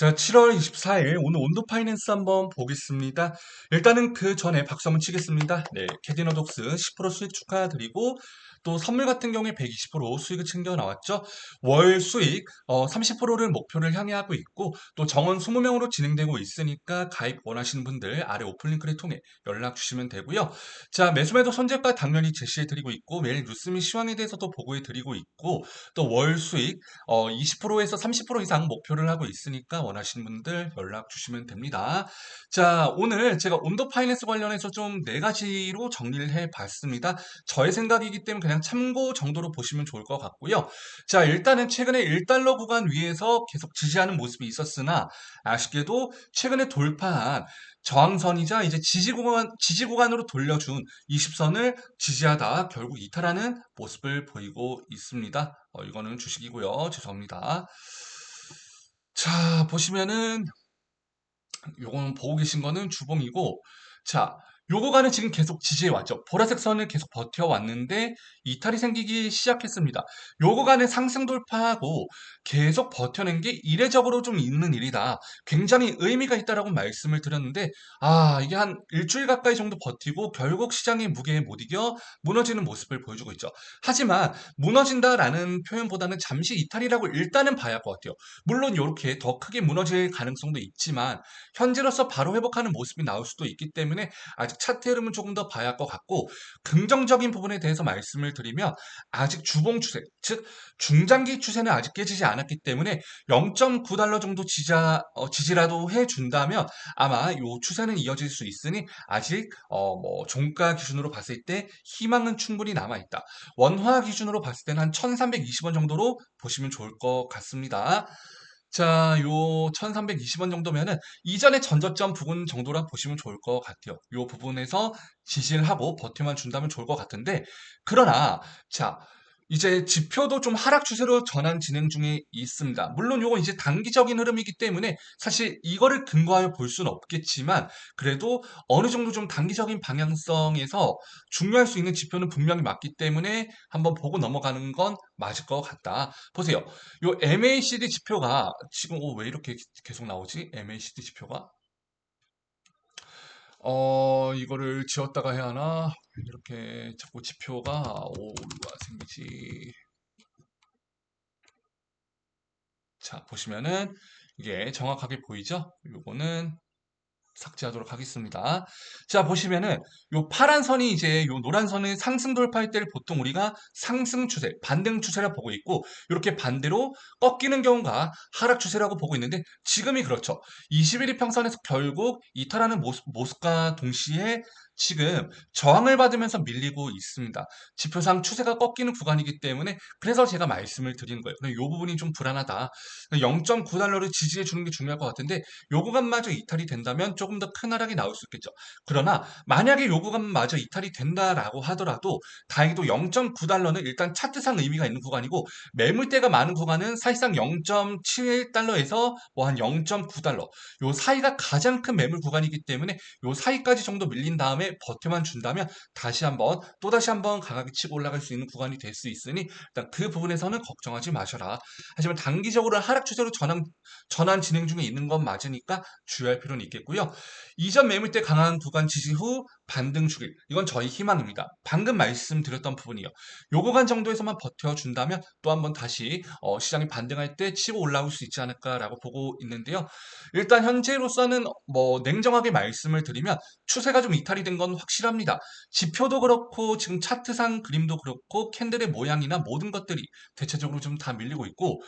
자, 7월 24일 오늘 온도 파이낸스 한번 보겠습니다. 일단은 그 전에 박수 한번 치겠습니다. 네, 캐디너 독스 10% 수익 축하드리고 또 선물 같은 경우에 120% 수익을 챙겨 나왔죠. 월 수익 어, 30%를 목표를 향해 하고 있고 또 정원 20명으로 진행되고 있으니까 가입 원하시는 분들 아래 오픈 링크를 통해 연락 주시면 되고요. 자, 매수매도 손절가 당연히 제시해 드리고 있고 매일 뉴스 및 시황에 대해서도 보고해 드리고 있고 또 월 수익 어, 20%에서 30% 이상 목표를 하고 있으니까 원하시는 분들 연락 주시면 됩니다. 자, 오늘 제가 온도 파이낸스 관련해서 좀 네 가지로 정리를 해 봤습니다. 저의 생각이기 때문에 그냥 참고 정도로 보시면 좋을 것 같고요. 자, 일단은 최근에 1달러 구간 위에서 계속 지지하는 모습이 있었으나 아쉽게도 최근에 돌파한 저항선이자 이제 지지 구간, 지지 구간으로 돌려준 20선을 지지하다 결국 이탈하는 모습을 보이고 있습니다. 어, 이거는 주식이고요. 죄송합니다. 자, 보시면은 요거는 보고 계신 거는 주봉이고 자, 요 구간은 지금 계속 지지해 왔죠. 보라색 선을 계속 버텨 왔는데 이탈이 생기기 시작했습니다. 요 구간을 상승 돌파하고 계속 버텨낸 게 이례적으로 좀 있는 일이다. 굉장히 의미가 있다라고 말씀을 드렸는데 아 이게 한 일주일 가까이 정도 버티고 결국 시장의 무게에 못 이겨 무너지는 모습을 보여주고 있죠. 하지만 무너진다라는 표현보다는 잠시 이탈이라고 일단은 봐야 할 것 같아요. 물론 이렇게 더 크게 무너질 가능성도 있지만 현재로서 바로 회복하는 모습이 나올 수도 있기 때문에 아직 차트 흐름은 조금 더 봐야 할 것 같고 긍정적인 부분에 대해서 말씀을 드리면 아직 주봉 추세, 즉 중장기 추세는 아직 깨지지 않았기 때문에 0.9달러 정도 지자, 어, 지지라도 해준다면 아마 이 추세는 이어질 수 있으니 아직 어, 뭐 종가 기준으로 봤을 때 희망은 충분히 남아있다. 원화 기준으로 봤을 때는 한 1320원 정도로 보시면 좋을 것 같습니다. 자, 요 1320원 정도면은 이전의 전저점 부분 정도라 보시면 좋을 것 같아요. 요 부분에서 지지를 하고 버텨만 준다면 좋을 것 같은데, 그러나, 자, 이제 지표도 좀 하락 추세로 전환 진행 중에 있습니다. 물론 요건 이제 단기적인 흐름이기 때문에 사실 이거를 근거하여 볼 수는 없겠지만 그래도 어느 정도 좀 단기적인 방향성에서 중요할 수 있는 지표는 분명히 맞기 때문에 한번 보고 넘어가는 건 맞을 것 같다. 보세요. 요 MACD 지표가 지금 어, 왜 이렇게 계속 나오지? MACD 지표가? 어, 이거를 지웠다가 해야 하나? 이렇게 자꾸 지표가 오 생기지. 자, 보시면은 이게 정확하게 보이죠? 요거는 삭제하도록 하겠습니다. 자, 보시면은 요 파란 선이 이제 요 노란 선의 상승 돌파할 때를 보통 우리가 상승 추세, 반등 추세라 보고 있고 이렇게 반대로 꺾이는 경우가 하락 추세라고 보고 있는데 지금이 그렇죠. 21일 평선에서 결국 이탈하는 모습, 모습과 동시에 지금 저항을 받으면서 밀리고 있습니다. 지표상 추세가 꺾이는 구간이기 때문에 그래서 제가 말씀을 드리는 거예요. 이 부분이 좀 불안하다. 0.9달러를 지지해 주는 게 중요할 것 같은데 요 구간마저 이탈이 된다면 조금 더 큰 하락이 나올 수 있겠죠. 그러나 만약에 요 구간마저 이탈이 된다라고 하더라도 다행히도 0.9달러는 일단 차트상 의미가 있는 구간이고 매물대가 많은 구간은 사실상 0.71달러에서 뭐 한 0.9달러 요 사이가 가장 큰 매물 구간이기 때문에 요 사이까지 정도 밀린 다음에 버텨만 준다면 다시 한번 또다시 한번 강하게 치고 올라갈 수 있는 구간이 될 수 있으니 일단 그 부분에서는 걱정하지 마셔라. 하지만 단기적으로 하락 추세로 전환, 전환 진행 중에 있는 건 맞으니까 주의할 필요는 있겠고요. 이전 매물대 강한 구간 지지 후 반등 주길. 이건 저희 희망입니다. 방금 말씀드렸던 부분이요. 요 구간 정도에서만 버텨준다면 또 한번 다시 어, 시장이 반등할 때 치고 올라올 수 있지 않을까라고 보고 있는데요. 일단 현재로서는 뭐 냉정하게 말씀을 드리면 추세가 좀 이탈이 된 건 확실합니다. 지표도 그렇고 지금 차트상 그림도 그렇고 캔들의 모양이나 모든 것들이 대체적으로 좀 다 밀리고 있고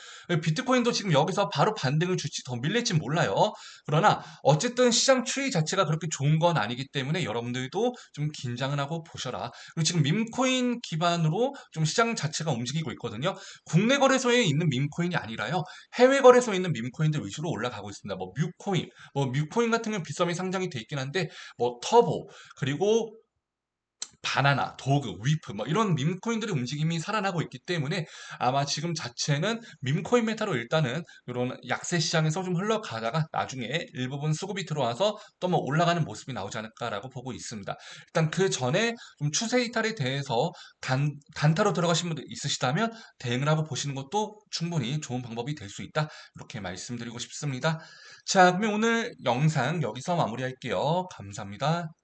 비트코인도 지금 여기서 바로 반등을 줄지 더 밀릴지 몰라요. 그러나 어쨌든 시장 추이 자체가 그렇게 좋은 건 아니기 때문에 여러분들도 좀 긴장을 하고 보셔라. 그리고 지금 밈코인 기반으로 좀 시장 자체가 움직이고 있거든요. 국내 거래소에 있는 밈코인이 아니라요. 해외 거래소에 있는 밈코인들 위주로 올라가고 있습니다. 뭐 뮤코인, 뭐 뮤코인 같은 경우 비썸이 상장이 돼 있긴 한데 뭐 터보 그리고 바나나, 도그, 위프 뭐 이런 밈코인들의 움직임이 살아나고 있기 때문에 아마 지금 자체는 밈코인 메타로 일단은 이런 약세 시장에서 좀 흘러가다가 나중에 일부분 수급이 들어와서 또 뭐 올라가는 모습이 나오지 않을까라고 보고 있습니다. 일단 그 전에 좀 추세 이탈에 대해서 단, 단타로 들어가신 분들 있으시다면 대응을 하고 보시는 것도 충분히 좋은 방법이 될 수 있다. 이렇게 말씀드리고 싶습니다. 자, 그러면 오늘 영상 여기서 마무리할게요. 감사합니다.